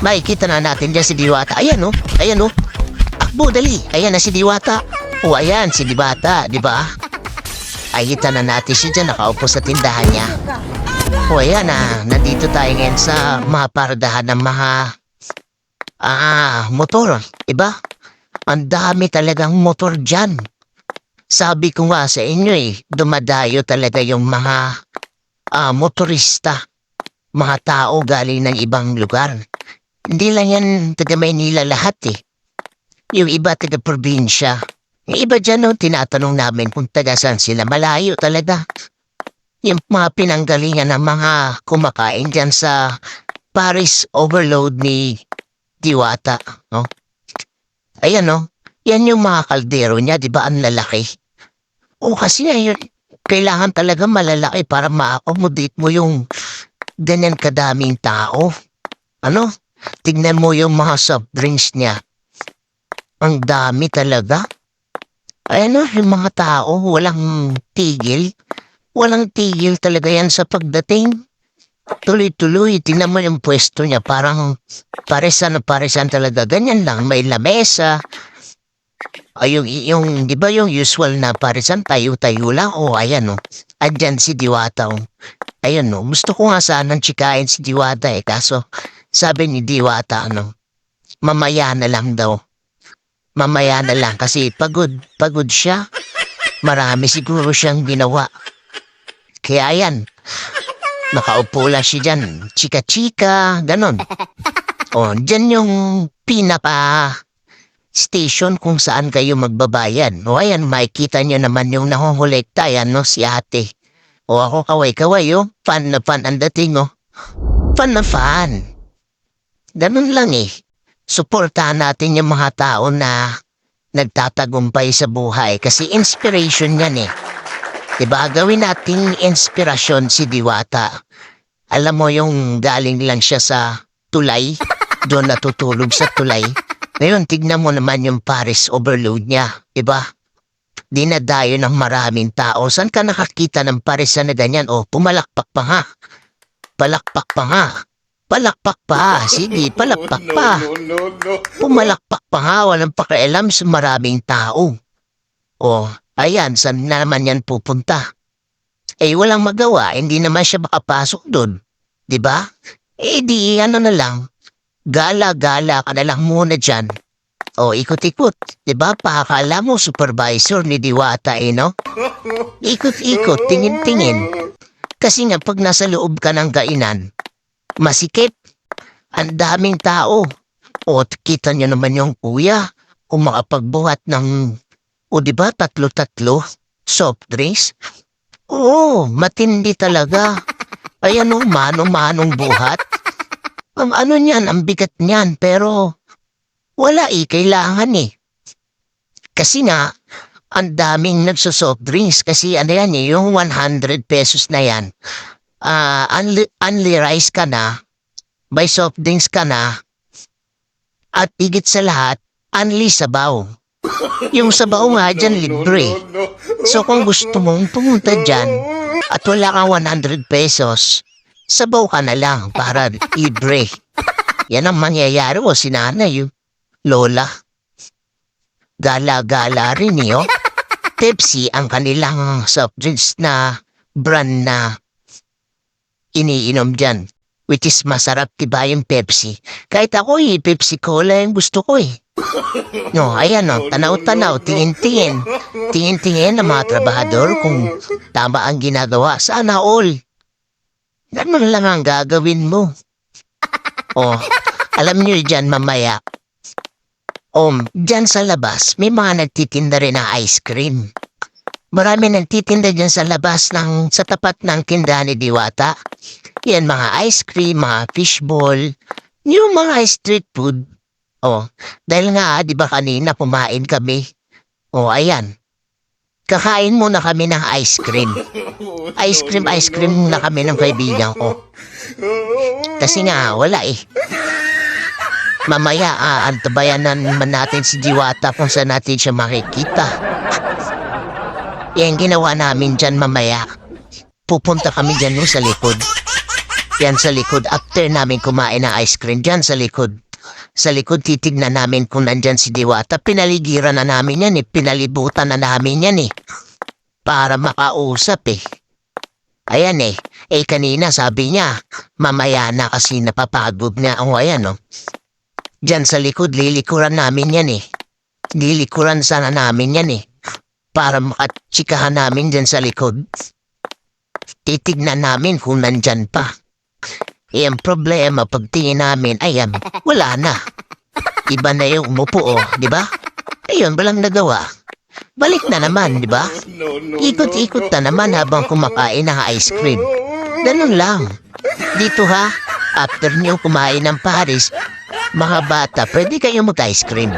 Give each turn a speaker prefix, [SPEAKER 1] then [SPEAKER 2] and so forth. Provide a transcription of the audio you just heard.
[SPEAKER 1] makikita na natin dyan si Diwata. Ayan oh, ayan oh. Akbo, dali. Ayan na si Diwata. O ayan, si Diwata, di ba? Ay, kita na natin siya dyan, nakaupo sa tindahan niya. O ayan na, nandito tayo ngayon sa mga paradahan ng mga ah, motor. Diba? Ang dami talagang motor dyan. Sabi ko nga sa inyo eh, dumadayo talaga yung mga ah, motorista. Mga tao galing ng ibang lugar. Hindi lang yan taga Maynila lahat eh. Yung iba taga probinsya. Yung iba dyan no, tinatanong namin kung taga saan sila. Malayo talaga. Yung mga pinanggalingan ng mga kumakain dyan sa Paris Overload ni Diwata. No? Ayan no, yan yung mga kaldero niya, di ba ang lalaki? O kasi nga yun, kailangan talaga malalaki para ma-accommodate mo yung ganyan kadaming tao. Ano? Tignan mo yung mga soft drinks niya. Ang dami talaga. Ayan o, yung mga tao, walang tigil. Walang tigil talaga yan sa pagdating. Tuloy-tuloy, tingnan mo yung pwesto niya, parang paresan na paresan talaga. Ganyan lang, may lamesa. Ay, yung, yung, di ba yung usual na paresan, tayo-tayo lang? O, ayan o, andyan si Diwata o. Ayan o, gusto ko nga sanang tsikain si Diwata eh, kaso sabi ni Diwata, ano, mamaya na lang daw. Mamaya na lang kasi pagod, pagod siya. Marami siguro siyang ginawa. Kaya yan, nakaupo lang siya dyan. Chika-chika, ganon. O, dyan yung pinaka station kung saan kayo magbabayan. O ayan, makikita niyo naman yung nahuhulekta, yan no, si ate. O ako kaway-kaway, oh. Fan na fan ang dating, oh. Fan na fan. Ganun lang eh. Suportahan natin yung mga tao na nagtatagumpay sa buhay kasi inspiration yan eh. Diba? Gawin natin inspirasyon si Diwata. Alam mo yung galing lang siya sa tulay, doon natutulog sa tulay. Ngayon, tignan mo naman yung Paris overload niya, diba? Dinadayo ng maraming tao. Saan ka nakakita ng Paris na ganyan? O, pumalakpak pa nga. Palakpak pa nga. Palakpak pa. Sige, palakpak pa. Pumalakpak pa nga, walang pakialam sa maraming tao. O, ayan, saan na naman yan pupunta? Eh, walang magawa, hindi naman siya makapasok doon. Di ba? Eh, di, ano na lang. Gala-gala ka na lang muna dyan. O, ikot-ikot. Di ba? Pakakala mo, supervisor ni Diwata, eh, no? Ikot-ikot, tingin-tingin. Kasi nga, pag nasa loob ka ng kainan, masikip. Ang daming tao. O, kita niyo naman yung kuya. Kung makapagbuhat ng, o di ba, tatlo-tatlo, soft drinks. Oo, matindi talaga. Ayan o, manong-manong buhat. Ang ano niyan, ang bigat niyan, pero wala eh, kailangan eh. Kasi nga, ang daming nagsosoft drinks kasi ano yan eh, yung 100 pesos na yan. Ah, unli, unli rice ka na, may soft drinks ka na, at higit sa lahat, unli sabaw. Yung sabaw nga dyan libre. So kung gusto mong pumunta dyan at wala kang 100 pesos, sabaw ka na lang para libre. Yan ang mangyayari mo si nanay, yung lola. Gala-gala rin eh, oh. Pepsi ang kanilang soft drinks na brand na iniinom dyan. Which is masarap diba yung Pepsi. Kahit ako eh, Pepsi Cola yung gusto ko eh. No, ayan no, tanaw-tanaw, tingin-tingin. Tingin-tingin ng mga trabahador kung tama ang ginagawa. Sana all. Ganun lang ang gagawin mo. Oh, alam niyo dyan mamaya. Um, dyan sa labas, may mga nagtitinda rin ng ice cream. Marami nagtitinda dyan sa labas ng sa tapat ng tindahan ni Diwata. Yan mga ice cream, mga fishball, yung mga street food. Oh, dahil nga, di ba kanina pumain kami? Oh, ayan. Kakain muna kami ng ice cream. Ice cream, ice cream na kami ng kaibigan ko. Kasi nga, wala eh. Mamaya, antabayan naman natin si Diwata kung saan natin siya makikita. Yan ginawa namin dyan mamaya. Pupunta kami dyan no, sa likod. Yan sa likod. After namin kumain ng ice cream, dyan sa likod. Sa likod, titignan namin kung nandyan si Diwata. Pinaligiran na namin yan eh. Pinalibutan na namin yan eh. Para makausap eh. Ayan eh. Eh kanina sabi niya, mamaya na kasi napapagod niya. O ayan oh. Diyan sa likod, lilikuran namin yan eh. Lilikuran sana namin yan eh. Para makatsikahan namin dyan sa likod. Titignan namin kung nandyan pa. Eh, ang problema pagtingin namin, ayan, wala na. Iba na yung umupo, oh, di ba? Ayun, walang nagawa. Balik na naman, di ba? Ikot-ikot na naman habang kumakain ng ice cream. Ganun lang. Dito ha, after niyo kumain ng Paris, mga bata, pwede kayo mag-ice cream.